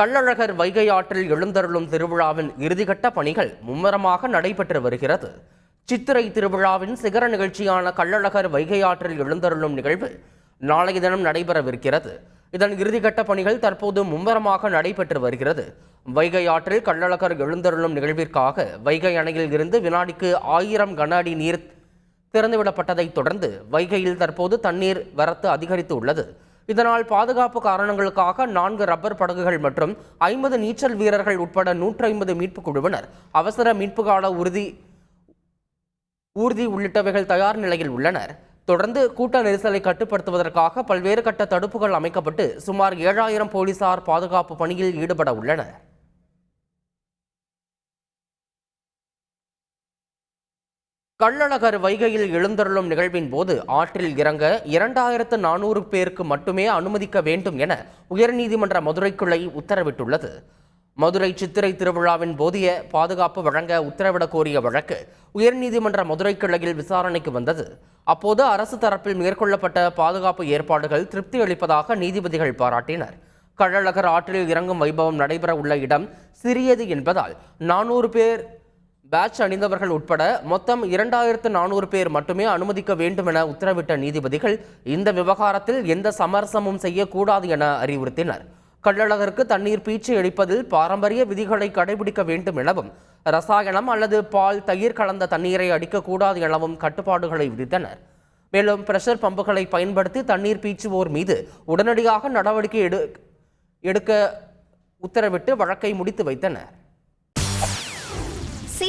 கள்ளழகர் வைகை ஆற்றில் எழுந்தருளும் திருவிழாவின் இறுதிக்கட்ட பணிகள் மும்முரமாக நடைபெற்று வருகிறது. சித்திரை திருவிழாவின் சிகர நிகழ்ச்சியான கள்ளழகர் வைகை ஆற்றில் எழுந்தருளும் நிகழ்வு நாளைய தினம் நடைபெறவிருக்கிறது. இதன் இறுதிக்கட்ட பணிகள் தற்போது மும்முரமாக நடைபெற்று வருகிறது. வைகை ஆற்றில் கள்ளழகர் எழுந்தருளும் நிகழ்விற்காக வைகை அணையில் இருந்து வினாடிக்கு ஆயிரம் கன அடி நீர் திறந்துவிடப்பட்டதைத் தொடர்ந்து வைகையில் தற்போது தண்ணீர் வரத்து அதிகரித்து உள்ளது. இதனால் பாதுகாப்பு காரணங்களுக்காக நான்கு ரப்பர் படகுகள் மற்றும் ஐம்பது நீச்சல் வீரர்கள் உட்பட நூற்றி ஐம்பது மீட்புக் குழுவினர் அவசர மீட்பு கால உறுதி ஊர்தி உள்ளிட்டவைகள் தயார் நிலையில் உள்ளனர். தொடர்ந்து கூட்ட நெரிசலை கட்டுப்படுத்துவதற்காக பல்வேறு கட்ட தடுப்புகள் அமைக்கப்பட்டு சுமார் ஏழாயிரம் போலீசார் பாதுகாப்பு பணியில் ஈடுபட உள்ளனர். கள்ளழகர் வைகையில் எழுந்தருளும் நிகழ்வின் போது ஆற்றில் இறங்க இரண்டாயிரத்து நானூறு பேருக்கு மட்டுமே அனுமதிக்க வேண்டும் என உயர்நீதிமன்ற மதுரை கிளை உத்தரவிட்டுள்ளது. மதுரை சித்திரை திருவிழாவின் போதிய பாதுகாப்பு வழங்க உத்தரவிடக் கோரிய வழக்கு உயர்நீதிமன்ற மதுரை கிளையில் விசாரணைக்கு வந்தது. அப்போது அரசு தரப்பில் மேற்கொள்ளப்பட்ட பாதுகாப்பு ஏற்பாடுகள் திருப்தி அளிப்பதாக நீதிபதிகள் பாராட்டினர். கள்ளழகர் ஆற்றில் இறங்கும் வைபவம் நடைபெற உள்ள இடம் சிறியது என்பதால் நானூறு பேர் பேட்ச் அணிந்தவர்கள் உட்பட மொத்தம் இரண்டாயிரத்து நானூறு பேர் மட்டுமே அனுமதிக்க வேண்டும் என உத்தரவிட்ட நீதிபதிகள் இந்த விவகாரத்தில் எந்த சமரசமும் செய்யக்கூடாது என அறிவுறுத்தினர். கள்ளழகருக்கு தண்ணீர் பீச்சு அளிப்பதில் பாரம்பரிய விதிகளை கடைபிடிக்க வேண்டும் எனவும் ரசாயனம் அல்லது பால் தயிர் கலந்த தண்ணீரை அடிக்கக்கூடாது எனவும் கட்டுப்பாடுகளை விதித்தனர். மேலும் பிரஷர் பம்புகளை பயன்படுத்தி தண்ணீர் பீச்சுவோர் மீது உடனடியாக நடவடிக்கை எடு எடுக்க உத்தரவிட்டு வழக்கை முடித்து வைத்தனர்.